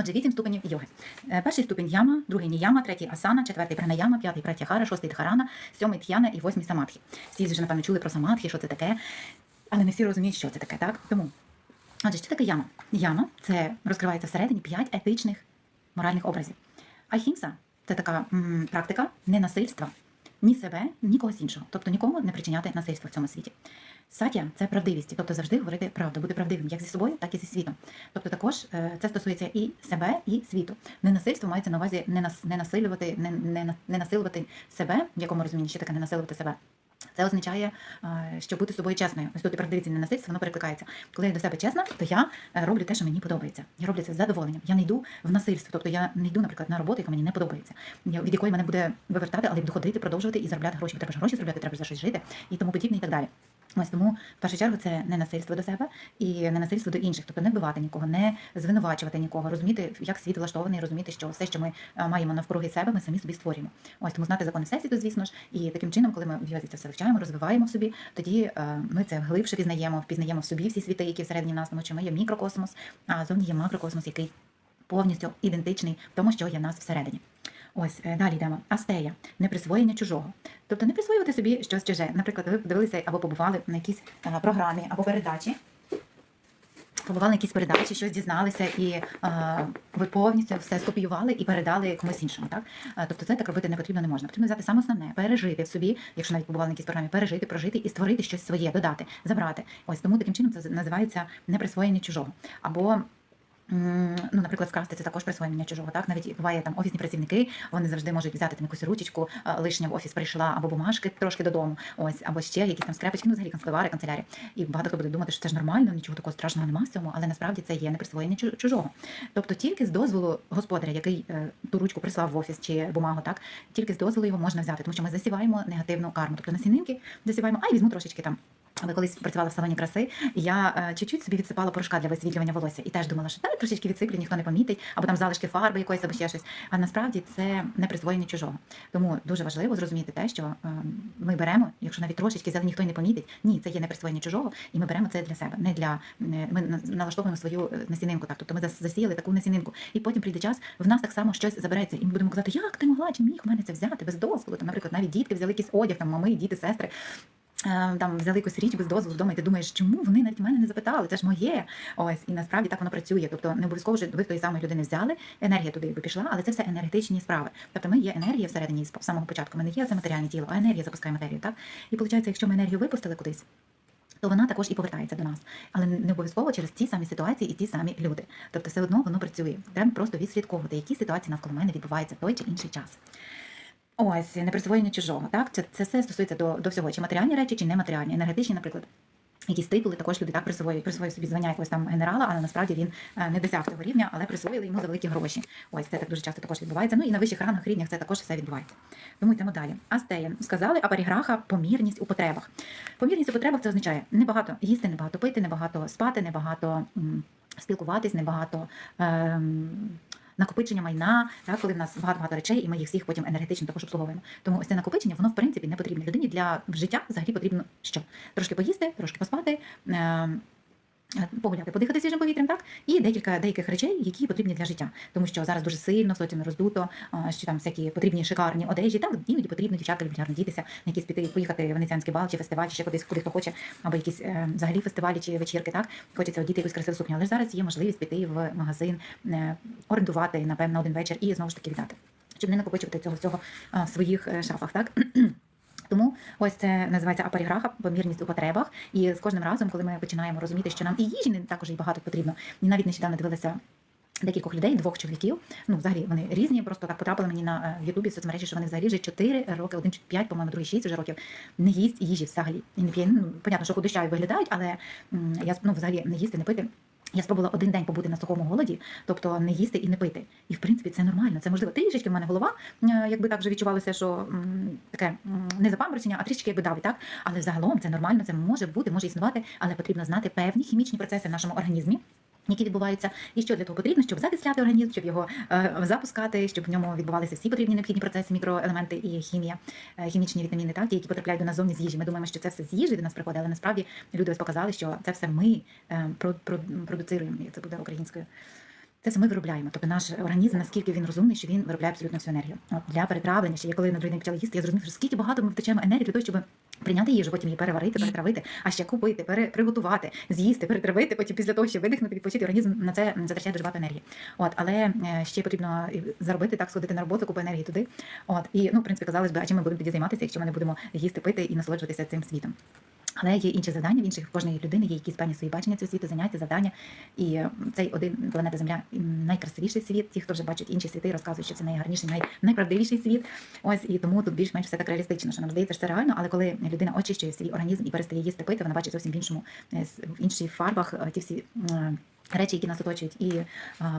Отже, вісім ступенів йоги. Е, Перший ступінь яма, другий ніяма, третій асана, четвертий пранаяма, п'ятий пратяхара, шостий дхарана, сьомий тхяна і восьмий самадхі. Всі вже, напевно, чули про самадхі, що це таке, але не всі розуміють, що це таке, так? Тому, отже, що таке яма? Яма це розкривається всередині п'ять етичних моральних образів. Ахімса це така м, практика ненасильства ні себе, ні когось іншого, тобто нікому не причиняти насильство в цьому світі. Сатя це правдивість, тобто завжди говорити правду, бути правдивим як зі собою, так і зі світом. Тобто також е, це стосується і себе, і світу. Ненасильство мається на увазі не, нас, не насилювати, не, не, не насилувати себе, в якому розумінні ще таке не насилувати себе. Це означає, е, що бути з собою чесною. Ось тут і правдивість і ненасильство, воно перекликається. Коли я до себе чесна, то я е, роблю те, що мені подобається. Я роблю це з задоволенням. Я не йду в насильство. Тобто я не йду, наприклад, на роботу, яка мені не подобається, від якої мене буде вивертати, але я буду продовжувати і заробляти гроші. Треба ж гроші заробляти, треба за щось жити і тому подібне, і так далі. Ось тому в першу чергу це не насильство до себе і не насильство до інших, тобто не вбивати нікого, не звинувачувати нікого, розуміти, як світ влаштований, розуміти, що все, що ми маємо навкруги себе, ми самі собі створюємо. Ось тому знати закони всесвіту, звісно ж, і таким чином, коли ми це все вивчаємо, розвиваємо в собі, тоді е, ми це глибше пізнаємо, впізнаємо в собі всі світи, які всередині нас, тому що ми є мікрокосмос, а зовні є макрокосмос, який повністю ідентичний тому, що є в нас всередині. Ось е, далі йдемо. Астея неприсвоєння чужого. Тобто не присвоювати собі щось чуже. Наприклад, ви подивилися або побували на якійсь е, програмі або передачі. Побували на якісь передачі, щось дізналися, і е, ви повністю все скопіювали і передали комусь іншому. Так? Е, тобто це так робити не потрібно, не можна. Потрібно взяти саме основне, пережити в собі, якщо навіть побували на якійсь програмі, пережити, прожити і створити щось своє, додати, забрати. Ось тому таким чином це називається неприсвоєння чужого. Або Ну, наприклад, вкрасти це також присвоєння чужого. Так навіть буває там офісні працівники, вони завжди можуть взяти там якусь ручечку, лишня в офіс прийшла, або бумажки трошки додому, ось або ще якісь там скрепочки, ну взагалі канцелари, канцелярі. І багато хто буде думати, що це ж нормально, нічого такого страшного немає в цьому, але насправді це є не присвоєння чужого. Тобто тільки з дозволу господаря, який е, ту ручку прислав в офіс чи бумагу, так тільки з дозволу його можна взяти, тому що ми засіваємо негативну карму. Тобто насінинки засіваємо, а й візьму трошечки там. Але колись працювала в салоні краси, і я е, чуть-чуть собі відсипала порошка для висвітлювання волосся і теж думала, що так трошечки відсиплю, ніхто не помітить, або там залишки фарби якоїсь, або ще щось. А насправді це не присвоєння чужого. Тому дуже важливо зрозуміти те, що е, ми беремо, якщо навіть трошечки зелень ніхто й не помітить, ні, це є не присвоєння чужого, і ми беремо це для себе, не для ми налаштовуємо свою е, насінинку. Так, тобто ми засіяли таку насінинку, і потім прийде час, в нас так само щось забереться, і ми будемо казати, як ти могла чи міг у мене це взяти без дозволу. Там, наприклад, навіть дітки взяли якийсь одяг, там мами, діти, сестри. Е, Там взяли якусь річ без дозволу вдома, і ти думаєш, чому вони навіть мене не запитали? Це ж моє. Ось і насправді так воно працює. Тобто не обов'язково вже ви в тої самої людини взяли, енергія туди якби пішла, але це все енергетичні справи. Тобто ми є енергія всередині з самого початку. Ми не є це матеріальне тіло, а енергія запускає матерію. Так і виходить, якщо ми енергію випустили кудись. То вона також і повертається до нас, але не обов'язково через ті самі ситуації і ті самі люди. Тобто, все одно воно працює. Треба просто відслідковувати, які ситуації навколо мене відбуваються в той чи інший час. Ось неприсвоєння чужого. Так, це, це все стосується до, до всього, чи матеріальні речі, чи нематеріальні, енергетичні, наприклад. Якісь титули також люди так присвоюють, присвоюють собі звання якогось там генерала, але насправді він е, не досяг цього рівня, але присвоїли йому за великі гроші. Ось це так дуже часто також відбувається. Ну і на вищих рангах рівнях це також все відбувається. Тому йдемо далі. Астея сказали, а паріграха помірність у потребах. Помірність у потребах це означає небагато їсти, небагато пити, небагато спати, небагато м, спілкуватись, небагато. ем, Накопичення майна, так, коли в нас багато-багато речей, і ми їх всіх потім енергетично також обслуговуємо. Тому ось це накопичення, воно в принципі не потрібно людині для життя. Взагалі потрібно що? Трошки поїсти, трошки поспати, ем, погуляти, подихати свіжим повітрям, так і декілька деяких речей, які потрібні для життя. Тому що зараз дуже сильно в соціумі роздуто, що там всякі потрібні шикарні одежі. Так іноді потрібно дівчатка люблять дітися, на якісь піти, поїхати в венеціанський бал чи фестиваль, чи ще кудись, куди хто хоче, або якісь е, взагалі фестивалі чи вечірки. Так хочеться одіти якусь красиву сукню. Але зараз є можливість піти в магазин, е, орендувати напевно один вечір і знову ж таки віддати, щоб не накопичувати цього всього в своїх е, шафах. Так. Тому ось це називається апаріграха, помірність у потребах. І з кожним разом, коли ми починаємо розуміти, що нам і їжі не також і багато потрібно. І навіть нещодавно дивилася. Декількох людей, двох чоловіків, ну взагалі вони різні, просто так потрапили мені на е, в Ютубі соцмережі, що вони взагалі вже 4 роки, один чи 5, по-моєму, другий 6 вже років не їсть їжі взагалі. І не п'є. Ну, понятно, що худощаві виглядають, але я ну, взагалі не їсти, не пити. Я спробувала один день побути на сухому голоді, тобто не їсти і не пити. І в принципі це нормально. Це можливо. Трішечки в мене голова, е, якби так вже відчувалося, що таке не запаморочення, а трішки якби давить, так. Але взагалом це нормально, це може бути, може існувати, але потрібно знати певні хімічні процеси в нашому організмі. Які відбуваються, і що для того потрібно, щоб закисляти організм, щоб його е, запускати, щоб в ньому відбувалися всі потрібні необхідні процеси, мікроелементи і хімія, е, хімічні вітаміни, так ті, які потрапляють до нас зовні з їжі. Ми думаємо, що це все з їжі до нас приходить, але насправді люди ось показали, що це все ми е, про, про, продуцируємо, як це буде українською. Це все ми виробляємо. Тобто наш організм, наскільки він розумний, що він виробляє абсолютно всю енергію. От для перетравлення, ще я коли на другий день почала їсти, я зрозуміла, що скільки багато ми втрачаємо енергії для того, щоб прийняти їжу, потім її переварити, перетравити, а ще купити, пере, приготувати, з'їсти, перетравити, потім після того ще видихнути, відпочити. Організм на це затрачає дуже багато енергії. От, але е, ще потрібно заробити так, сходити на роботу, купити енергії туди. От і ну, в принципі, казалось би, а чим ми будемо тоді займатися, якщо ми не будемо їсти, пити і насолоджуватися цим світом. Але є інші завдання в інших в кожної людини є якісь певні свої бачення цього світу, заняття, завдання. І е, цей один планета Земля найкрасивіший світ. Ті, хто вже бачать інші світи, розказують, що це найгарніший, най, найправдивіший світ. Ось і тому тут більш-менш все так реалістично, що нам здається, що це реально. Але коли людина очищує свій організм і перестає їсти пити, вона бачить зовсім в іншому е, в інших фарбах е, ті всі. Речі, які нас оточують, і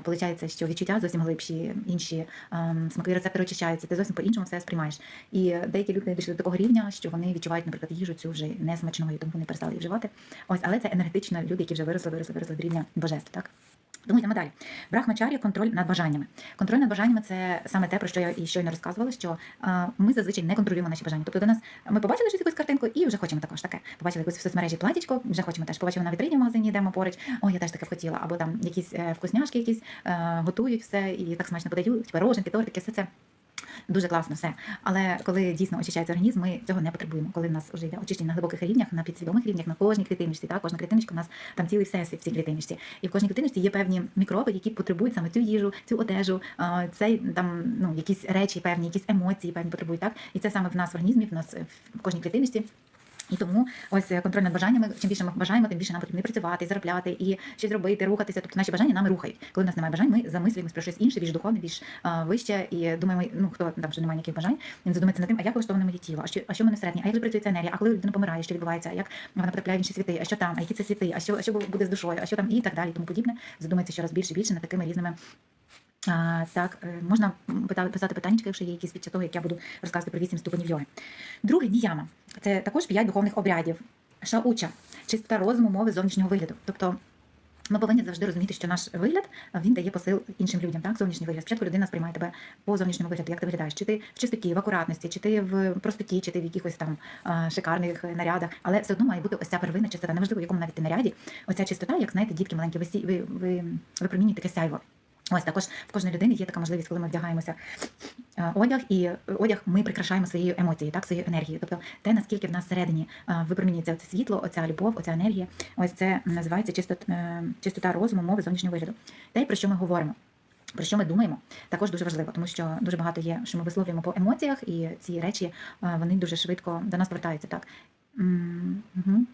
виходить, що відчуття зовсім глибші, інші а, смакові рецептори очищаються, ти зовсім по-іншому все сприймаєш. І деякі люди дійшли до такого рівня, що вони відчувають, наприклад, їжу цю вже несмачною, тому вони перестали її вживати. Ось, але це енергетично люди, які вже виросли, виросли, виросли до рівня божеств, так? Тому йдемо далі. Брахмачар'я – контроль над бажаннями. Контроль над бажаннями це саме те, про що я і щойно розказувала, що е, ми зазвичай не контролюємо наші бажання. Тобто до нас ми побачили щось якусь картинку і вже хочемо також таке. Побачили якусь в соцмережі платічко, вже хочемо теж. Побачили на вітрині в магазині, йдемо поруч. О, я теж таке хотіла. Або там якісь е, вкусняшки, якісь е, готують все і так смачно подають, пироженки, тортики, все це. Дуже класно все. Але коли дійсно очищається організм, ми цього не потребуємо. Коли в нас вже йде очищення на глибоких рівнях, на підсвідомих рівнях, на кожній клітиночці, так, кожна клітиночка у нас там цілий всесвіт в цій клітиночці. І в кожній клітиночці є певні мікроби, які потребують саме цю їжу, цю одежу, цей там ну якісь речі, певні, якісь емоції, певні потребують. Так, і це саме в нас в організмі, в нас в кожній клітиночці. І тому ось е, контроль над бажаннями. Чим більше ми бажаємо, тим більше нам потрібно працювати, заробляти, і щось робити, рухатися. Тобто наші бажання нами рухають. Коли в нас немає бажань, ми замислюємося про щось інше, більш духовне, більш а, вище, і думаємо, ну хто там вже немає ніяких бажань, він задумається над тим, а як влаштоване моє тіло, а що, а що мене всередині, а як же працює ця енергія, а коли людина помирає, що відбувається, а як вона потрапляє в інші світи, а що там, а які це світи, а що, а що буде з душою, а що там і так далі, тому подібне. Задумається щораз більше більше над такими різними. А, так, е, можна писати питання, якщо є якісь під як я буду розказувати про вісім ступенів йоги. Друге ніяма. Це також п'ять духовних обрядів. Шауча, чистота розуму, мови зовнішнього вигляду. Тобто ми повинні завжди розуміти, що наш вигляд він дає посил іншим людям. Так, зовнішній вигляд. Спочатку людина сприймає тебе по зовнішньому вигляду, як ти виглядаєш, чи ти в чистоті, в акуратності, чи ти в простоті, чи ти в якихось там шикарних е, нарядах. Але все одно має бути ось ця первинна чистота. Неважливо, в якому навіть ти наряді. Оця чистота, як знаєте, дітки маленькі, ви, ви, ви, випромінюєте таке сяйво. Ось також в кожної людини є така можливість, коли ми вдягаємося е, одяг, і одяг ми прикрашаємо своєю емоцією, так, своєю енергією. Тобто те, наскільки в нас всередині е, випромінюється це світло, оця любов, оця енергія, ось це називається чистот, е, чистота розуму, мови зовнішнього вигляду. Те, про що ми говоримо. Про що ми думаємо, також дуже важливо, тому що дуже багато є, що ми висловлюємо по емоціях, і ці речі вони дуже швидко до нас повертаються. Так мгм.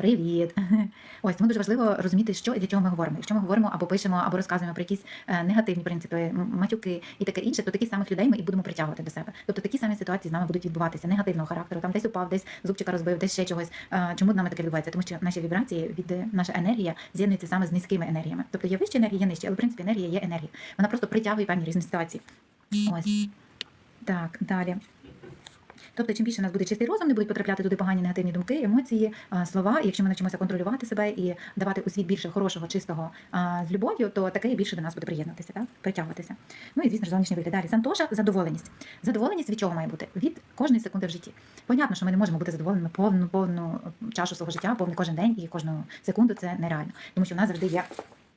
Привіт. Ось тому дуже важливо розуміти, що і для чого ми говоримо. Якщо ми говоримо або пишемо, або розказуємо про якісь е, негативні принципи, матюки і таке інше, то таких самих людей ми і будемо притягувати до себе. Тобто такі самі ситуації з нами будуть відбуватися негативного характеру. Там десь упав, десь зубчика розбив, десь ще чогось. Е, Чому з нами таке відбувається? Тому що наші вібрації від е, наша енергія з'єднується саме з низькими енергіями. Тобто є вища енергія, є нижча, але в принципі енергія є енергія. Вона просто притягує певні різні ситуації. Ось так, далі. Тобто, чим більше у нас буде чистий розум, не будуть потрапляти туди погані негативні думки, емоції, слова. І якщо ми навчимося контролювати себе і давати у світ більше хорошого, чистого з любов'ю, то таке більше до нас буде приєднуватися, так? притягуватися. Ну і звісно ж зовнішній вигляд. Далі Сантоша задоволеність. Задоволеність від чого має бути? Від кожної секунди в житті. Понятно, що ми не можемо бути задоволеними повну повну чашу свого життя, повний кожен день і кожну секунду це нереально. Тому що в нас завжди є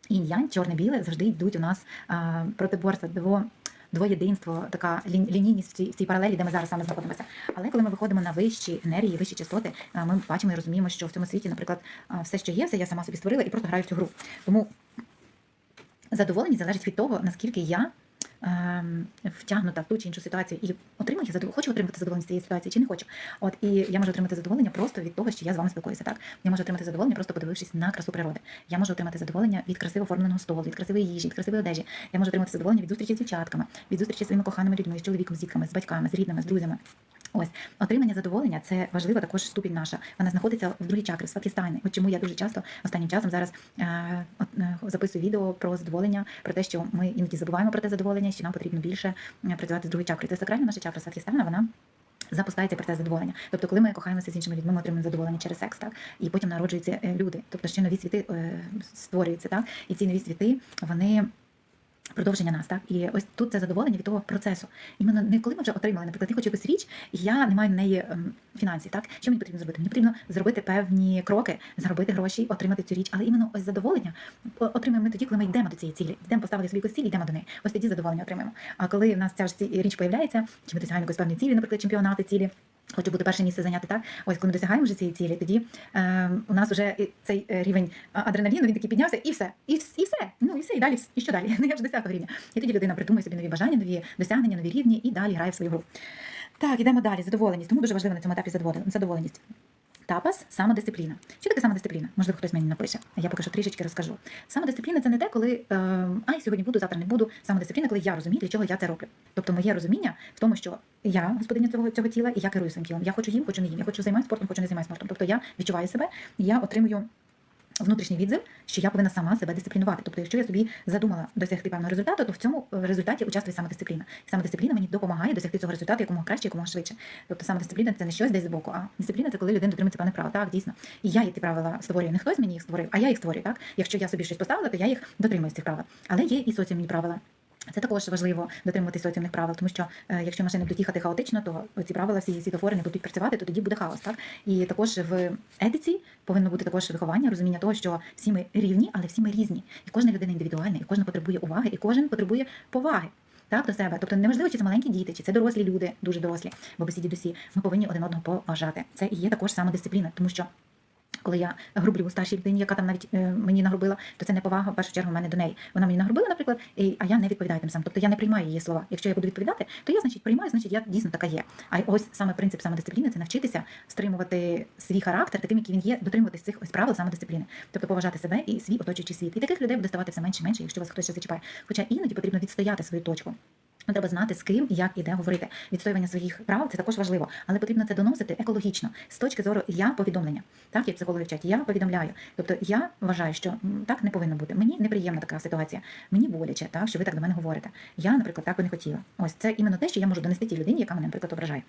інь-янь, чорне-біле, завжди йдуть у нас а, протиборства, дво, двоєдинство, така лінійність в цій, в цій паралелі, де ми зараз саме знаходимося. Але коли ми виходимо на вищі енергії, вищі частоти, ми бачимо і розуміємо, що в цьому світі, наприклад, все, що є, все я сама собі створила і просто граю в цю гру. Тому задоволення залежить від того, наскільки я. Ем, Втягнута в ту чи іншу ситуацію і отримує задоволення, задов... хочу отримати задоволення з цієї ситуації чи не хочу. От і я можу отримати задоволення просто від того, що я з вами спілкуюся. Так я можу отримати задоволення, просто подивившись на красу природи. Я можу отримати задоволення від красиво оформленого столу, від красивої їжі, від красивої одежі. Я можу отримати задоволення від зустрічі з дівчатками, від зустрічі з своїми коханими людьми, з чоловіком, з дітками, з батьками, з рідними, з друзями. Ось отримання задоволення це важлива також ступінь наша. Вона знаходиться в другій чакрі, в сватхістайні. От чому я дуже часто останнім часом зараз е, е, записую відео про задоволення, про те, що ми іноді забуваємо про те задоволення, що нам потрібно більше е, працювати з другої чакри. Це сакральна наша чакра сватхістайна, вона. Запускається процес задоволення. Тобто, коли ми кохаємося з іншими людьми, ми отримуємо задоволення через секс, так і потім народжуються е, люди. Тобто ще нові світи е, створюються, так і ці нові світи вони Продовження нас, так і ось тут це задоволення від того процесу. Іменно не коли ми вже отримали, наприклад, я хочу якусь річ, і я не маю на неї ем, фінансів. Так що мені потрібно зробити? Мені потрібно зробити певні кроки, заробити гроші, отримати цю річ. Але іменно ось задоволення отримуємо ми тоді, коли ми йдемо до цієї цілі, йдемо поставити собі якусь ціль, йдемо до неї. Ось тоді задоволення отримаємо. А коли в нас ця ж річ появляється, чи ми досягаємо якоїсь певної цілі, наприклад, чемпіонати цілі. Хочу бути перше місце зайняти, так? Ось коли ми досягаємо вже цієї цілі, тоді е, у нас вже цей е, рівень адреналіну він такий піднявся, і все, і, і все. Ну і все, і далі і що далі? Ну я вже досягла рівня. І тоді людина придумує собі нові бажання, нові досягнення, нові рівні і далі грає в свою гру. Так, ідемо далі. Задоволеність. Тому дуже важливо на цьому етапі задоволеність. Тапас самодисципліна. Що таке самодисципліна? Можливо, хтось мені напише. Я поки що трішечки розкажу. Самодисципліна це не те, коли е, ай, сьогодні буду, завтра не буду. Самодисципліна, коли я розумію, для чого я це роблю. Тобто моє розуміння в тому, що я господиня цього, цього тіла, і я керую своїм тілом. Я хочу їм, хочу не їм. Я хочу займатися спортом, хочу не займатися спортом. Тобто я відчуваю себе, я отримую. Внутрішній відзив, що я повинна сама себе дисциплінувати. Тобто, якщо я собі задумала досягти певного результату, то в цьому е, результаті участвує самодисципліна. І самодисципліна мені допомагає досягти цього результату якомога краще, якомога швидше. Тобто самодисципліна це не щось десь збоку, а дисципліна це коли людина дотримується певних правил. Так, дійсно. І я ці правила створюю. Не хтось мені їх створив, а я їх створюю. Так, якщо я собі щось поставила, то я їх дотримуюсь цих правил. Але є і соціумні правила. Це також важливо дотримуватись соціумних правил, тому що е, якщо машини будуть їхати хаотично, то ці правила, всі світофори не будуть працювати, то тоді буде хаос. Так і також в етиці повинно бути також виховання, розуміння того, що всі ми рівні, але всі ми різні, і кожна людина індивідуальна, і кожна потребує уваги, і кожен потребує поваги. Так, до себе. Тобто неважливо, чи це маленькі діти, чи це дорослі люди, дуже дорослі, бабусі, дідусі. Ми повинні один одного поважати. Це і є також самодисципліна, тому що коли я грублю старшій людині, яка там навіть е, мені нагрубила, то це не повага в першу чергу в мене до неї. Вона мені нагрубила, наприклад, і, а я не відповідаю тим самим. Тобто я не приймаю її слова. Якщо я буду відповідати, то я значить приймаю, значить я дійсно така є. А ось саме принцип самодисципліни це навчитися стримувати свій характер таким, який він є, дотримуватись цих ось правил самодисципліни, тобто поважати себе і свій оточуючий світ. І таких людей буде ставати все менше і менше, якщо вас хтось ще зачіпає. Хоча іноді потрібно відстояти свою точку. Ну, Треба знати, з ким і як і де говорити. Відстоювання своїх прав це також важливо, але потрібно це доносити екологічно з точки зору я повідомлення. Так, як психологи вчать, я повідомляю. Тобто я вважаю, що так не повинно бути. Мені неприємна така ситуація. Мені боляче, так що ви так до мене говорите. Я, наприклад, так би не хотіла. Ось це іменно те, що я можу донести тій людині, яка мене, наприклад, ображає.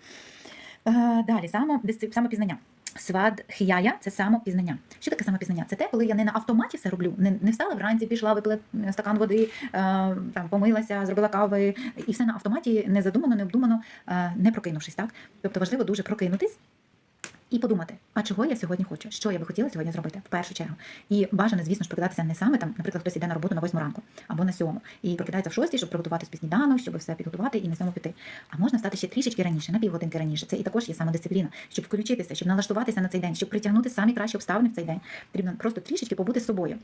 Е, далі, само, самопізнання. Свад хіяя це самопізнання. Що таке самопізнання? Це те, коли я не на автоматі все роблю, не, не встала вранці, пішла, випила стакан води, е, там помилася, зробила кави, і все на автоматі, не задумано, не обдумано, е, не прокинувшись. Так? Тобто важливо дуже прокинутись. І подумати, а чого я сьогодні хочу, що я би хотіла сьогодні зробити в першу чергу. І бажано, звісно ж, прокидатися не саме там, наприклад, хтось іде на роботу на 8 ранку або на 7, і прокидається в 6, щоб приготувати спісні сніданок, щоб все підготувати і на 7 піти. А можна встати ще трішечки раніше, на півгодинки раніше. Це і також є самодисципліна, щоб включитися, щоб налаштуватися на цей день, щоб притягнути самі кращі обставини в цей день. Потрібно просто трішечки побути з собою.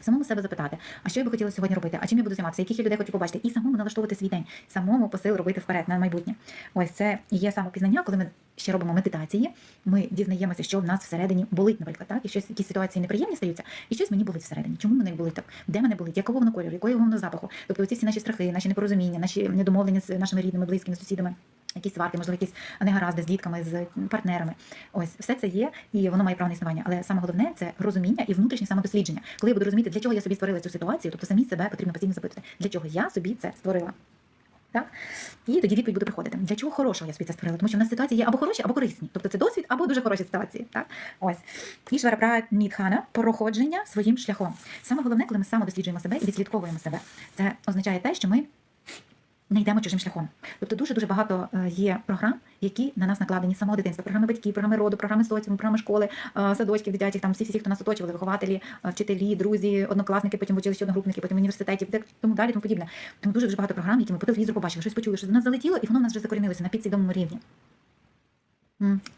Самому себе запитати, а що я би хотіла сьогодні робити, а чим я буду займатися, яких я людей хочу побачити, і самому налаштовувати свій день, самому посил робити вперед на майбутнє. Ось це і є самопізнання, коли ми ще робимо медитації. Ми дізнаємося, що в нас всередині болить, наприклад, так і щось якісь ситуації неприємні стаються, і щось мені болить всередині. Чому мене болить так? Де мене болить? Якого воно кольору, якого воно запаху? Тобто, оці всі наші страхи, наші непорозуміння, наші недомовлення з нашими рідними, близькими, сусідами. Якісь сварки, можливо, якісь негаразди з дітками, з партнерами. Ось все це є, і воно має право на існування. Але саме головне це розуміння і внутрішнє самодослідження. Коли я буду розуміти, для чого я собі створила цю ситуацію, тобто самі себе потрібно постійно запитати, для чого я собі це створила. Так? І тоді відповідь буде приходити. Для чого хорошого я собі це створила? Тому що в нас ситуації є або хороші, або корисні. Тобто це досвід, або дуже хороші ситуації. Так? Ось. Ішвара Нітхана проходження своїм шляхом. Саме головне, коли ми самодосліджуємо себе і відслідковуємо себе. Це означає те, що ми не йдемо чужим шляхом. Тобто дуже дуже багато е, є програм, які на нас накладені з самого дитинства. Програми батьків, програми роду, програми соціуму, програми школи, е, садочків, дитячих, там всі, всі, хто нас оточували, вихователі, е, вчителі, друзі, однокласники, потім в училищі одногрупники, потім в університеті, тому далі, тому подібне. Тому дуже дуже багато програм, які ми по телевізору побачили, щось почули, що до нас залетіло, і воно в нас вже закорінилося на підсвідомому рівні.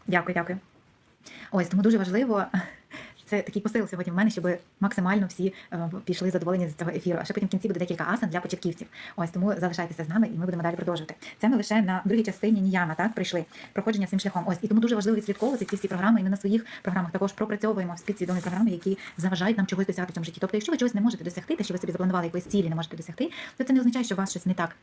Дякую, дякую. Ось тому дуже важливо. Це такий посил сьогодні в мене, щоб максимально всі е, пішли задоволені з цього ефіру. А ще потім в кінці буде декілька асан для початківців. Ось тому залишайтеся з нами, і ми будемо далі продовжувати. Це ми лише на другій частині Ніяма, так прийшли проходження цим шляхом. Ось і тому дуже важливо відслідковувати ці всі програми. І ми на своїх програмах також пропрацьовуємо підсвідомі програми, які заважають нам чогось досягти в цьому житті. Тобто, якщо ви чогось не можете досягти, те, що ви собі запланували якоїсь цілі, не можете досягти, то це не означає, що у вас щось не так.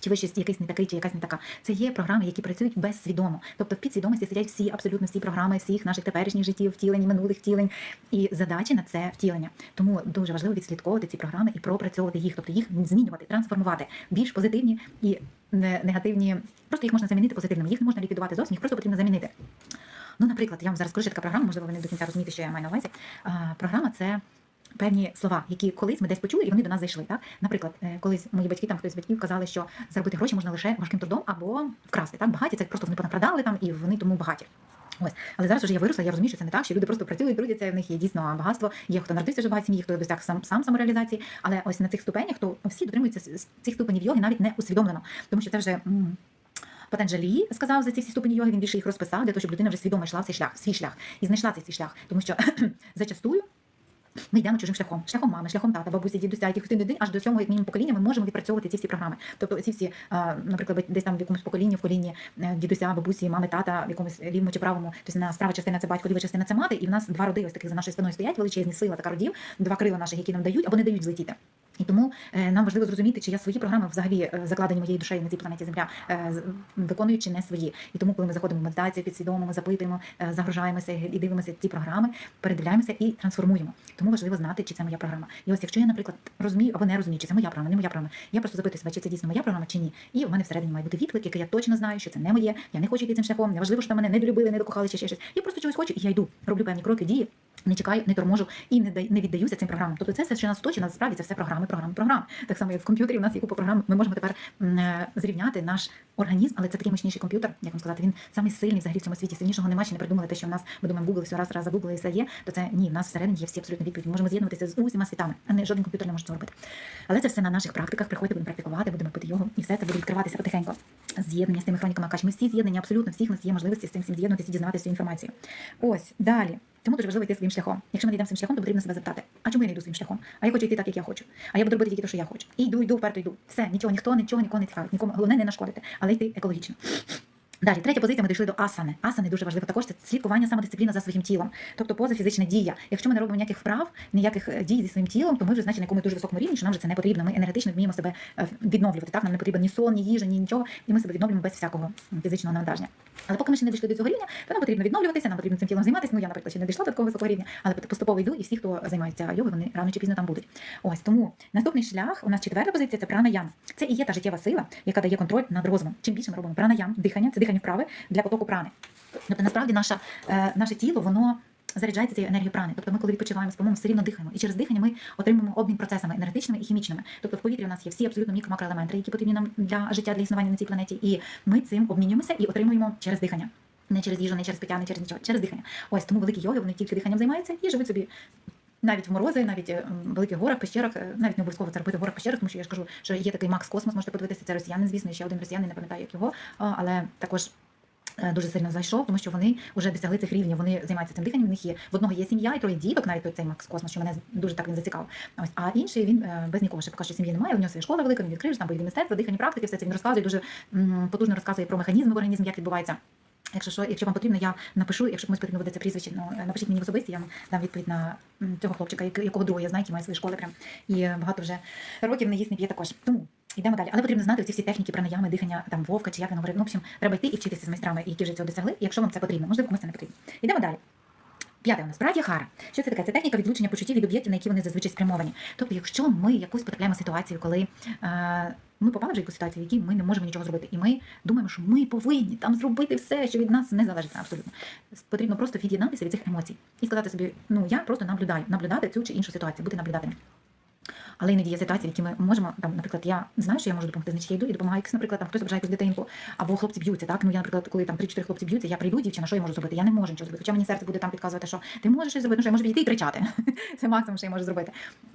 Чи ви щось якийсь не такий, чи якась не така. Це є програми, які працюють безсвідомо. Тобто в підсвідомості сидять всі, абсолютно всі програми, всіх наших теперішніх життів, втілень, минулих втілень і задачі на це втілення. Тому дуже важливо відслідковувати ці програми і пропрацьовувати їх, тобто їх змінювати, трансформувати більш позитивні і негативні. Просто їх можна замінити позитивними. Їх не можна ліквідувати зовсім, їх просто потрібно замінити. Ну, наприклад, я вам зараз скажу, така програма, можливо, ви не до кінця розумієте, що я маю на увазі. Програма це певні слова, які колись ми десь почули, і вони до нас зайшли. Так, наприклад, е, колись мої батьки, там хтось з батьків казали, що заробити гроші можна лише важким трудом або вкрасти. Так, багаті це просто вони понакрадали там і вони тому багаті. Ось, але зараз вже я виросла, я розумію, що це не так, що люди просто працюють, трудяться, в них є дійсно багатство. Є хто народився вже багатій сім'ї, хто досяг сам сам самореалізації. Але ось на цих ступенях, то всі дотримуються цих ступенів йоги навіть не усвідомлено, тому що це вже. Патанджалі сказав за ці всі ступені йоги, він більше їх розписав для того, щоб людина вже свідомо йшла цей шлях, свій шлях і знайшла цей свій шлях. Тому що зачастую ми йдемо чужим шляхом, шляхом мами, шляхом тата, бабусі, дідуся, якихось один аж до сьомого як мінімум покоління ми можемо відпрацьовувати ці всі програми. Тобто ці всі, наприклад, десь там в якомусь поколінні, в коліні е, дідуся, бабусі, мами, тата, в якомусь лівому чи правому, тобто на справа частина це батько, ліва частина це мати, і в нас два роди ось таких за нашою спиною стоять величезні сила така родів, два крила наших, які нам дають або не дають злетіти. І тому е, нам важливо зрозуміти, чи я свої програми взагалі е, закладені моєю душею на цій планеті Земля виконую чи не свої. І тому, коли ми заходимо в медитацію підсвідомо, ми запитуємо, загружаємося і дивимося ці програми, передивляємося і трансформуємо. Тому важливо знати, чи це моя програма. І ось якщо я, наприклад, розумію або не розумію, чи це моя програма, не моя програма, я просто запитую себе, чи це дійсно моя програма, чи ні. І в мене всередині має бути відклик, який я точно знаю, що це не моє. Я не хочу йти цим шляхом. Неважливо, що мене не долюбили, не докохали чи ще щось. Я просто чогось хочу, і я йду, роблю певні кроки, дії. Не чекаю, не торможу і не дай- не віддаюся цим програмам. Тобто це все, що нас точить, насправді це все програми, програми, програми. Так само, як в комп'ютері у нас є купа програм. Ми можемо тепер е, зрівняти наш організм, але це такий мощніший комп'ютер, як вам сказати, він самий сильний взагалі в цьому світі. Сильнішого немає, ще не придумали те, що в нас ми думаємо, Google все раз раз загуглили і все є. То це ні, в нас всередині є всі абсолютно. Ми можемо з'єднуватися з усіма світами, а не жоден комп'ютер не може цього робити. Але це все на наших практиках. Приходьте, будемо практикувати, будемо пити його, і все це буде відкриватися потихеньку. З'єднання з тими хроніками Акаш. Ми всі з'єднані, абсолютно всіх у нас є можливості з цим всім з'єднуватися і дізнаватися цю інформацію. Ось далі. Тому дуже важливо йти своїм шляхом. Якщо ми не йдемо своїм шляхом, то потрібно себе запитати, а чому я не йду своїм шляхом? А я хочу йти так, як я хочу. А я буду робити тільки те, що я хочу. І йду, йду, вперто йду. Все, нічого, ніхто, нічого, нікого не цікавить. Нікому головне не нашкодити, але йти екологічно. Далі, третя позиція, ми дійшли до асани. Асани дуже важливо також це слідкування самодисципліна за своїм тілом, тобто поза фізична дія. Якщо ми не робимо ніяких вправ, ніяких е, дій зі своїм тілом, то ми вже значить на якомусь дуже високому рівні, що нам вже це не потрібно. Ми енергетично вміємо себе е, відновлювати. Так, нам не потрібен ні сон, ні їжа, ні нічого, і ми себе відновлюємо без всякого фізичного навантаження. Але поки ми ще не дійшли до цього рівня, то нам потрібно відновлюватися, нам потрібно цим тілом займатися. Ну я, наприклад, ще не дійшла до такого високого рівня, але поступово йду, і всі, хто займається йогою, вони рано чи пізно там будуть. Ось тому наступний шлях у нас четверта позиція це пранаям. Це і є та життєва сила, яка дає контроль над розумом. Чим більше ми робимо пранаям, дихання, це дихання вправи для потоку прани. Тобто, насправді, наша, е, наше тіло, воно. Заряджається цією енергією прани. Тобто ми, коли відпочиваємо, ми все рівно дихаємо. І через дихання ми отримуємо обмін процесами енергетичними і хімічними. Тобто в повітрі у нас є всі абсолютно мікро-макроелементи, які потрібні нам для життя, для існування на цій планеті. І ми цим обмінюємося і отримуємо через дихання. Не через їжу, не через пиття, не через нічого, через дихання. Ось тому великі йоги, вони тільки диханням займаються і живуть собі. Навіть в морози, навіть е, в великих горах, пещерах, е, навіть не обов'язково це робити в горах пещерах, тому що я ж кажу, що є такий Макс Космос, можете подивитися, це росіянин, звісно, ще один росіянин, не пам'ятаю, як його, але також. е, Дуже сильно зайшов, тому що вони вже досягли цих рівнів. Вони займаються цим диханням. У них є в одного є сім'я і троє діток, навіть цей Макс Космос, що мене дуже так він зацікавив. Ось а інший він без нікого ще поки що сім'ї немає. У нього своя школа велика, він відкрив там бойові мистецтва, дихані практики, все це він розказує дуже потужно розказує про механізми в організмі, як відбувається. Якщо що, якщо вам потрібно, я напишу, якщо комусь потрібно буде це прізвище, ну е, напишіть мені особисті, я вам дам відповідь на цього хлопчика, якого друга я знаю, який має свої школи прям і е, багато вже років не їсть, не п'є також. Тому йдемо далі. Але потрібно знати ці всі техніки пранаями, дихання, там вовка чи як він говорив. Ну, в общем, треба йти і вчитися з майстрами, які вже цього досягли, якщо вам це потрібно. Можливо, комусь це не потрібно. Йдемо далі. П'яте у нас пратяхара. Що це таке? Це техніка відлучення почуттів від об'єктів, на які вони зазвичай спрямовані. Тобто, якщо ми якусь потрапляємо ситуацію, коли е, ми попали вже в якусь ситуацію, в якій ми не можемо нічого зробити, і ми думаємо, що ми повинні там зробити все, що від нас не залежить абсолютно. Потрібно просто від'єднатися від цих емоцій і сказати собі, ну я просто наблюдаю, наблюдати цю чи іншу ситуацію, бути наблюдателем. Але іноді є ситуації, в які ми можемо, там, наприклад, я знаю, що я можу допомогти, значить я йду і допомагаю якось, наприклад, там хтось ображає якусь дитинку, або хлопці б'ються, так? Ну я, наприклад, коли там 3-4 хлопці б'ються, я прийду, дівчина, що я можу зробити? Я не можу нічого зробити. Хоча мені серце буде там підказувати, що ти можеш щось зробити, ну що я можу підійти і кричати. Це максимум, що я можу зробити.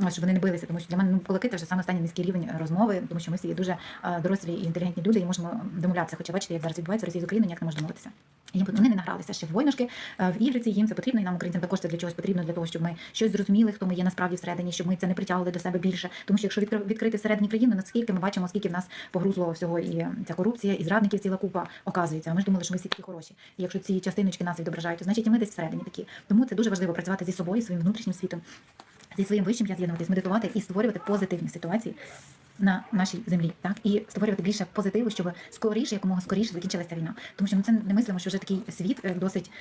Щоб вони не билися, тому що для мене ну, кулаки це вже саме останній низький рівень розмови, тому що ми всі є дуже е, дорослі і інтелігентні люди і можемо домовлятися. Хоча бачите, як зараз відбувається в Росії з Україною, ніяк не можна домовитися. Їм вони не награлися ще в войнушки е, в ігриці. Їм це потрібно, і нам українцям також це для чогось потрібно, для того, щоб ми щось зрозуміли, хто ми є насправді всередині, щоб ми це не притягували до себе більше. Тому що якщо відкрити всередині країни, наскільки ми бачимо, скільки в нас погрузло всього і ця корупція, і зрадників ціла купа оказується. А ми ж думали, що ми всі такі хороші. І якщо ці частиночки нас відображають, то значить і ми десь всередині такі. Тому це дуже важливо працювати зі собою, своїм внутрішнім світом, зі своїм вищим я з'єднуватись, медитувати і створювати позитивні ситуації. На нашій землі, так і створювати більше позитиву, щоб скоріше, якомога скоріше закінчилася війна. Тому що ми це не мислимо, що вже такий світ е, досить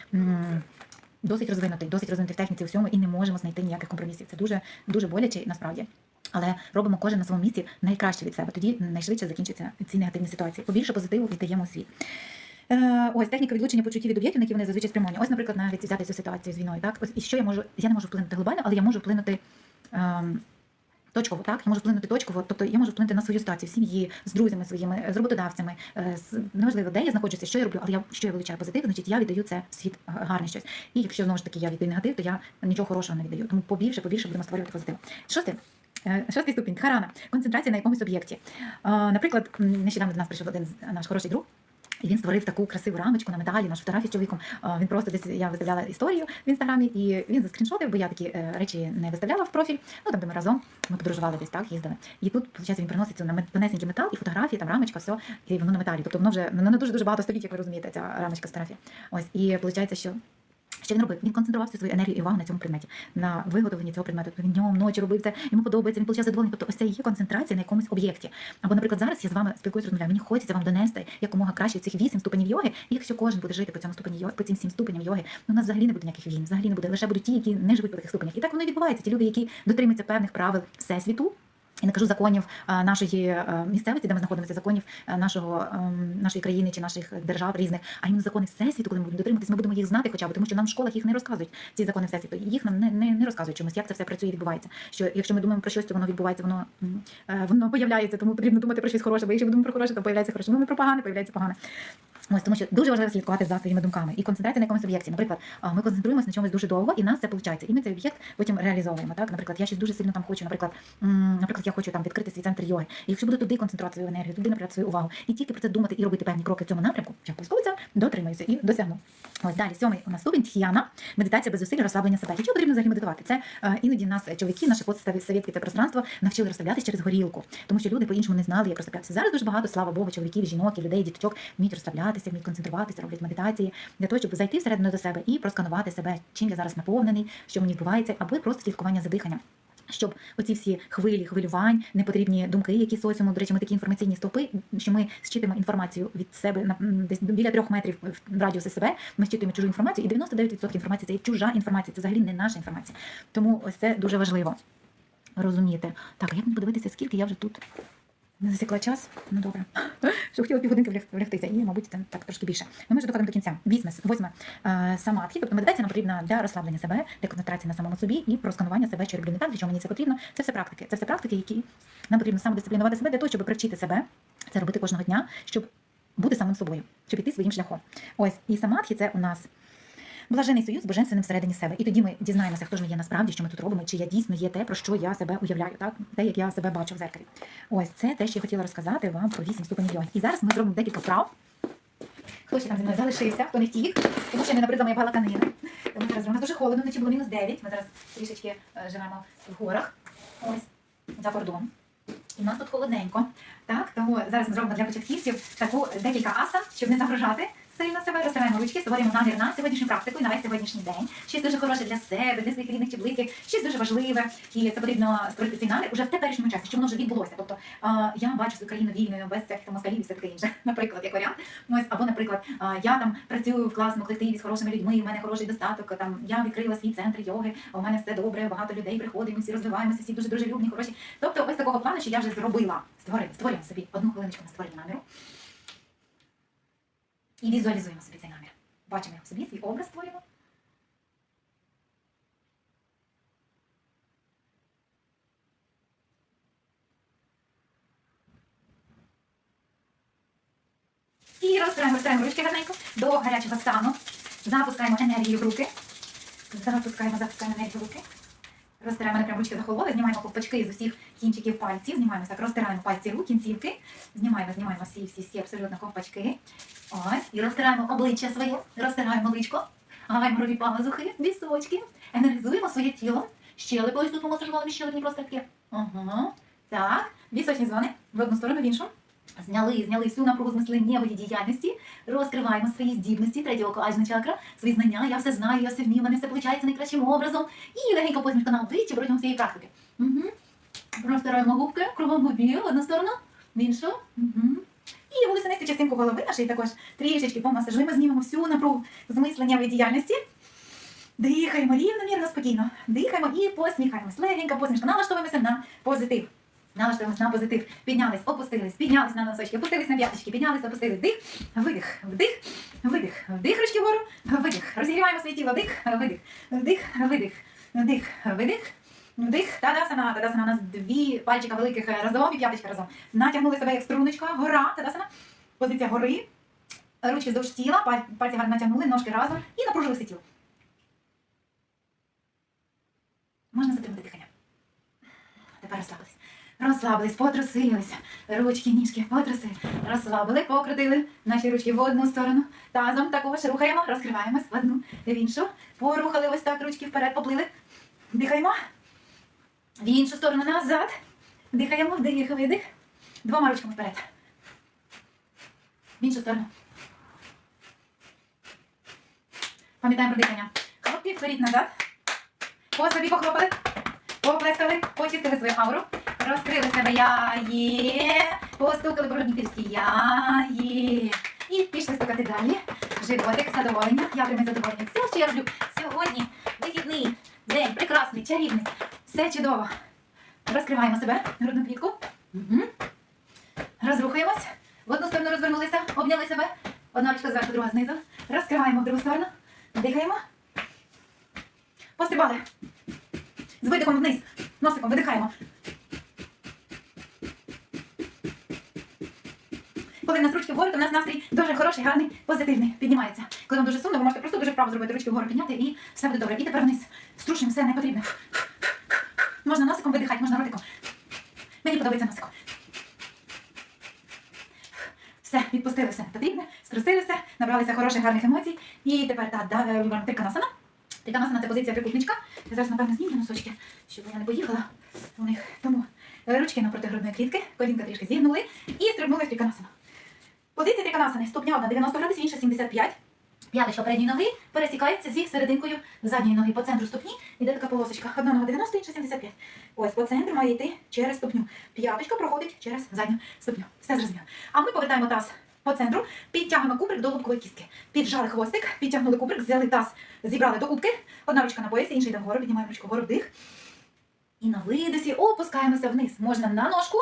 досить розвинутий, досить розвинутий в техніці всьому, і не можемо знайти ніяких компромісів. Це дуже дуже боляче насправді. Але робимо кожен на своєму місці найкраще від себе. Тоді найшвидше закінчаться ці негативні ситуації. Побільше позитиву віддаємо світ. Е, ось техніка відлучення почуттів від об'єктів, на які вони зазвичай спрямовані. Ось, наприклад, навіть взяти цю ситуацію з війною. Так, ось і що я можу? Я не можу вплинути глобально, але я можу вплинути ем, Точково, так, я можу вплинути точково, тобто я можу вплинути на свою ситуацію сім'ї, з друзями своїми, з роботодавцями, е, з неважливо, де я знаходжуся, що я роблю, але я що я вилучаю позитив, значить я віддаю це в світ гарне щось. І якщо знову ж таки я віддаю негатив, то я нічого хорошого не віддаю. Тому побільше, побільше будемо створювати позитив. Шостий. е, Шостий ступінь харана, концентрація на якомусь об'єкті. Е, Наприклад, нещодавно до нас прийшов один наш хороший друг. І він створив таку красиву рамочку на медалі, нашу фотографію з чоловіком. Він просто десь я виставляла історію в інстаграмі, і він заскріншотив, бо я такі е, речі не виставляла в профіль. Ну там, де ми разом ми подорожували десь так, їздили. І тут, виходить, він приносить цю на тонесенький метал і фотографії, там рамочка, все, і воно на металі. Тобто воно вже не дуже дуже багато століть, як ви розумієте, ця рамочка з. Ось і виходить, що. Що він робив? Він концентрував всю свою енергію і увагу на цьому предметі, на виготовленні цього предмету. Він днем, ночі робив це, йому подобається, він получав задоволення. Тобто ось це є концентрація на якомусь об'єкті. Або, наприклад, зараз я з вами спілкуюся, розмовляю. Мені хочеться вам донести якомога краще цих вісім ступенів йоги. І якщо кожен буде жити по цьому ступені йоги, по цим сім ступеням йоги, ну у нас взагалі не буде ніяких війн, взагалі не буде. Лише будуть ті, які не живуть по таких ступенях. І так воно відбувається. Ті люди, які дотримуються певних правил всесвіту. І не кажу законів нашої е, місцевості, де ми знаходимося, законів е, нашого нашої країни чи наших держав різних, а іменно закони всесвіту, коли ми будемо дотримуватись, ми будемо їх знати, хоча б тому, що нам в школах їх не розказують. Ці закони всесвіту. Їх нам не, не, не розказують чомусь, як це все працює і відбувається. Що якщо ми думаємо про щось, то воно відбувається, воно е, воно появляється, тому потрібно думати про щось хороше. Бо якщо ми думаємо про хороше, то появляється хороше. Думаємо про погане, появляється погане. Ось тому, що дуже важливо слідкувати за своїми думками і концентрація на якомусь об'єкті. Наприклад, ми концентруємося на чомусь дуже довго, і нас це виходить. І ми цей об'єкт потім реалізовуємо. Так, наприклад, я щось дуже сильно там хочу. Наприклад, наприклад, я хочу там відкрити свій центр йоги. І якщо буду туди концентрувати свою енергію, туди направляти свою увагу, і тільки про це думати і робити певні кроки в цьому напрямку, я обов'язково дотримаюся і досягну. Ось далі, сьомий у нас ступінь тхіяна, медитація без зусиль, розслаблення себе. Для чого потрібно взагалі медитувати? Це е, іноді нас е, чоловіки, наші подстави совєтки, це пространство навчили розслаблятися через горілку, тому що люди по-іншому не знали, як розслаблятися. Зараз дуже багато, слава Богу, чоловіків, жінок, і людей, діточок вміють розслаблятися, вміють концентруватися, роблять медитації для того, щоб зайти всередину до себе і просканувати себе, чим я зараз наповнений, що мені відбувається, або просто слідкування за диханням. Щоб оці всі хвилі, хвилювань, непотрібні думки, які соціуму, до речі, ми такі інформаційні стовпи, що ми зчитуємо інформацію від себе на десь біля трьох метрів в радіусі себе. Ми зчитуємо чужу інформацію, і 99% інформації це є чужа інформація, це взагалі не наша інформація. Тому ось це дуже важливо розуміти. Так, як мені подивитися, скільки я вже тут не засікла час? Ну добре. Що хотіла півгодинки влягтися, і, мабуть, це так трошки більше. Ну, ми вже доходимо до кінця. Вісьме, восьме самадхі, тобто медитація нам потрібна для розслаблення себе, для концентрації на самому собі і просканування себе чи роблю не так, для чого мені це потрібно. Це все практики. Це все практики, які нам потрібно самодисциплінувати себе для того, щоб привчити себе це робити кожного дня, щоб бути самим собою, щоб іти своїм шляхом. Ось і самадхі це у нас. Блажений союз з божественним всередині себе. І тоді ми дізнаємося, хто ж ми є насправді, що ми тут робимо, чи я дійсно є те, про що я себе уявляю, так? Те, як я себе бачу в зеркалі. Ось це те, що я хотіла розказати вам про вісім ступенів йоги. І зараз ми зробимо декілька вправ. Хто ще там зі мною залишився, хто не втік, тому що не набридла моя балаканина. Тому зараз у нас дуже холодно, вночі було мінус 9. Ми зараз трішечки е, живемо в горах. Ось за кордон. І в нас тут холодненько. Так, тому зараз ми зробимо для початківців таку декілька асан, щоб не загрожати сильно себе. Розтираємо ручки, створюємо намір на сьогоднішню практику і на весь сьогоднішній день. Щось дуже хороше для себе, для своїх рідних чи близьких, щось дуже важливе. І це потрібно створити цей намір уже в теперішньому часі, щоб воно вже відбулося. Тобто я бачу свою країну вільною, без всяких там москалів і все таке інше, наприклад, як варіант. Ось, або, наприклад, я там працюю в класному колективі з хорошими людьми, у мене хороший достаток. Там я відкрила свій центр йоги, у мене все добре, багато людей приходить, ми всі розвиваємося, всі дуже дружелюбні, хороші. Тобто, ось такого плану, що я вже зробила. Створимо, створюємо собі одну хвилиночку на створення наміру. І візуалізуємо собі цей намір. Бачимо його собі, свій образ створюємо. І розтираємо, розтираємо ручки гарненько до гарячого стану. Запускаємо енергію в руки. Запускаємо, запускаємо енергію в руки. Розтираємо не прям ручки захололи, знімаємо ковпачки з усіх кінчиків пальців, знімаємо так, розтираємо пальці рук, кінцівки, знімаємо, знімаємо всі, всі, всі абсолютно ковпачки. Ось, і розтираємо обличчя своє, розтираємо личко, гайморові пазухи, вісочки, енергізуємо своє тіло. Щелепи ось тут помасажували щелепні просто таке. Ага. Так, вісочні зони в одну сторону, в іншу. Зняли, зняли всю напругу з мисленнєвої діяльності, розкриваємо свої здібності, третя око ажна чакра, свої знання, я все знаю, я все вмію, мене все виходить найкращим образом. І легенько посмішка на обличчі протягом цієї практики. Угу. Розтираємо губки, кругом губів, одну сторону, в іншу. Угу. І волосинисту частинку голови нашої також трішечки помасажуємо, знімемо всю напругу з мисленнєвої діяльності. Дихаємо рівномірно, спокійно. Дихаємо і посміхаємось. Легенька посмішка. Налаштовуємося на позитив. Налаштовуємося на позитив. Піднялись, опустились, піднялись на носочки, опустились на п'яточки, піднялись, опустились. Вдих, видих, вдих, видих, вдих, ручки вгору, видих. Розігріваємо своє тіло, вдих, видих, вдих, видих, вдих, видих, Вдих, тадасана, тадасана. У нас дві пальчика великих е, разом і п'яточка разом. Натягнули себе як струночка, гора, тадасана. Позиція гори. Ручки вздовж тіла, пальці гарно натягнули, ножки разом і напружили все тіло. Можна затримати дихання. Тепер розслабились. Розслабились, потрусилися. Ручки, ніжки потрусили. Розслабили, покрутили наші ручки в одну сторону. Тазом також рухаємо, розкриваємось в одну, в іншу. Порухали ось так, ручки вперед, поплили. Дихаємо. В іншу сторону назад. Дихаємо, вдих, видих. Двома ручками вперед. В іншу сторону. Пам'ятаємо про дихання. Хлопці вперед назад. По собі похлопали. Поплескали, почистили свою ауру. Розкрили себе я є. Постукали по грудній клітці я є. І пішли стукати далі. Животик, задоволення. Я приймаю задоволення. Все, що я роблю сьогодні. Вихідний день, прекрасний, чарівний. Все чудово. Розкриваємо себе, грудну клітку. Угу. Розрухаємось. В одну сторону розвернулися, обняли себе. Одна ручка зверху, друга знизу. Розкриваємо в другу сторону. Дихаємо. Пострибали. З видихом вниз. Носиком видихаємо. Коли в нас ручки вгору, то в нас настрій дуже хороший, гарний, позитивний, піднімається. Коли вам дуже сумно, ви можете просто дуже вправо зробити ручки вгору підняти і все буде добре. І тепер вниз. Струшуємо, все не потрібно. Можна носиком видихати, можна ротиком. Мені подобається носиком. Все, відпустили все потрібне, струсилися, набралися хороших гарних емоцій. І тепер та, да, е, триканасана. Триканасана це позиція трикутничка. Я зараз, напевно, зніму носочки, щоб я не поїхала у них. Тому е, ручки напроти грудної клітки, колінка трішки зігнули і стрибнули в триканасану. Позиція триканасани. Ступня одна 90 градусів, інша 75. П'яточка передньої ноги пересікається зі серединкою задньої ноги по центру ступні. Іде така полосочка. Одна нога 90, інша 75. Ось по центру має йти через ступню. П'яточка проходить через задню ступню. Все зрозуміло. А ми повертаємо таз по центру, підтягуємо кубрик до лобкової кістки. Піджали хвостик, підтягнули кубрик, взяли таз, зібрали до кубки. Одна ручка на поясі, інша йде вгору, піднімаємо ручку вгору, вдих. І на видосі опускаємося вниз. Можна на ножку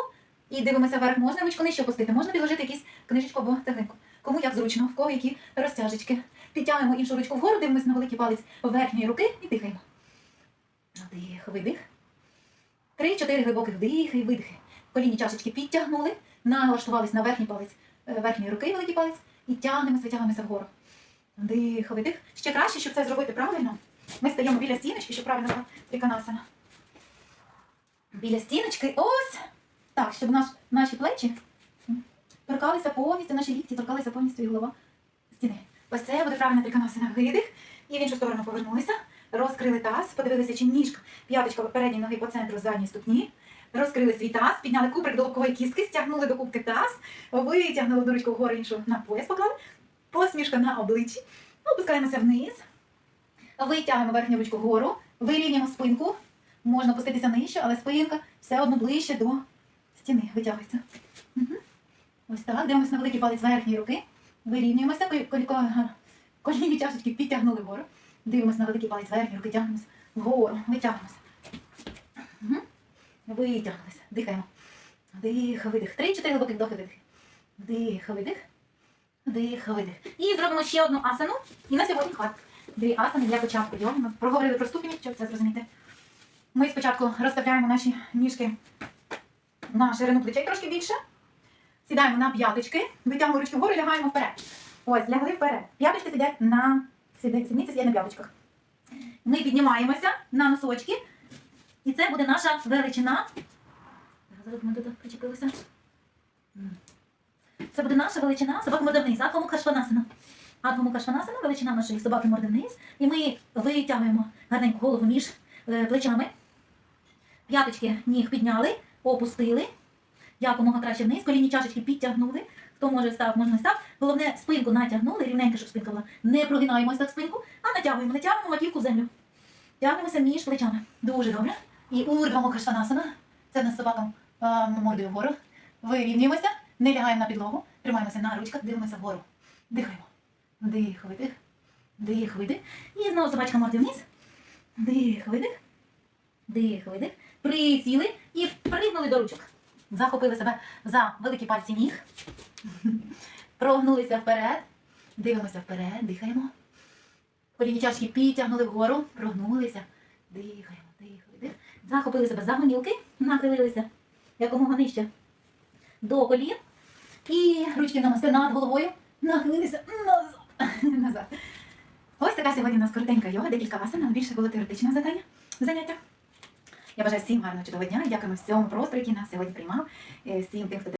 і дивимося вверх, можна ручку нижче опустити, можна підложити якісь книжечку або цеглинку. Кому як зручно, в кого які розтяжечки. Підтягуємо іншу ручку вгору, дивимося на великий палець верхньої руки і дихаємо. Вдих, видих. Три-чотири глибоких вдихи видихи. Колінні чашечки підтягнули, налаштувались на верхній палець е, верхньої руки, великий палець, і тягнемося, витягнемося вгору. Вдих, видих. Ще краще, щоб це зробити правильно. Ми стаємо біля стіночки, щоб правильно була триканасана. Біля стіночки, ось так, щоб наш, наші плечі торкалися повністю, наші лікті торкалися повністю і голова стіни. Ось це буде правильна триканасана. Видих. І в іншу сторону повернулися, розкрили таз, подивилися, чи ніжка, п'яточка передньої ноги по центру задньої ступні. Розкрили свій таз, підняли кубрик до лобкової кістки, стягнули до кубки таз, витягнули одну ручку вгору, іншу на пояс поклали, посмішка на обличчі, опускаємося вниз, витягуємо верхню ручку вгору, вирівнюємо спинку, можна опуститися нижче, але спинка все одно ближче до стіни витягується. Угу. Ось так, дивимося на великий палець верхньої руки, вирівнюємося, колі- колі- ага, колінні чашечки підтягнули вгору, дивимося на великий палець верхньої руки, тягнемося вгору, витягнемося. Витягнулися, дихаємо. Вдих, видих. Три-чотири глибоких вдохи, видихи. Вдих, видих. Вдих, видих. І зробимо ще одну асану. І на сьогодні хватить. Дві асани для початку. Ми проговорили про ступені, щоб це зрозуміти. Ми спочатку розставляємо наші ніжки на ширину плечей трошки більше. Сідаємо на п'яточки, витягуємо ручки вгору і лягаємо вперед. Ось, лягли вперед. П'яточки сидять на сідниці сидять на п'яточках. Ми піднімаємося на носочки. І це буде наша величина. Зараз ми тут причепилися. Це буде наша величина собаки морди вниз. Адхому кашванасана. Адхому кашванасана, величина нашої собаки морди вниз. І ми витягуємо гарненьку голову між е, плечами. П'яточки ніг підняли, опустили. Якомога краще вниз. Колінні чашечки підтягнули. Хто може став, можна став. Головне, спинку натягнули, рівненько, щоб спинка була. Не прогинаємося так спинку, а натягуємо, натягуємо маківку в землю. Тягнемося між плечами. Дуже добре. І урвамо каштанасана. Це нас собака мордою вгору. Вирівнюємося, не лягаємо на підлогу, тримаємося на ручках, дивимося вгору. Дихаємо. Дих, видих. Дих, видих. І знову собачка мордою вниз. Дих, видих. Дих, видих. Присіли і пригнули до ручок. Захопили себе за великі пальці ніг. Прогнулися вперед. Дивимося вперед, дихаємо. Коліні чашки підтягнули вгору, прогнулися. Дихаємо, дих, видих. Захопили себе за гомілки, нахилилися якомога нижче до колін. І ручки намасти над головою, нахилилися назад. назад. Ось така сьогодні у нас коротенька йога, декілька асан, але більше було теоретичне завдання, заняття. Я бажаю всім гарного чудового дня. Дякуємо всьому простору, який нас сьогодні приймав, е, всім тим, хто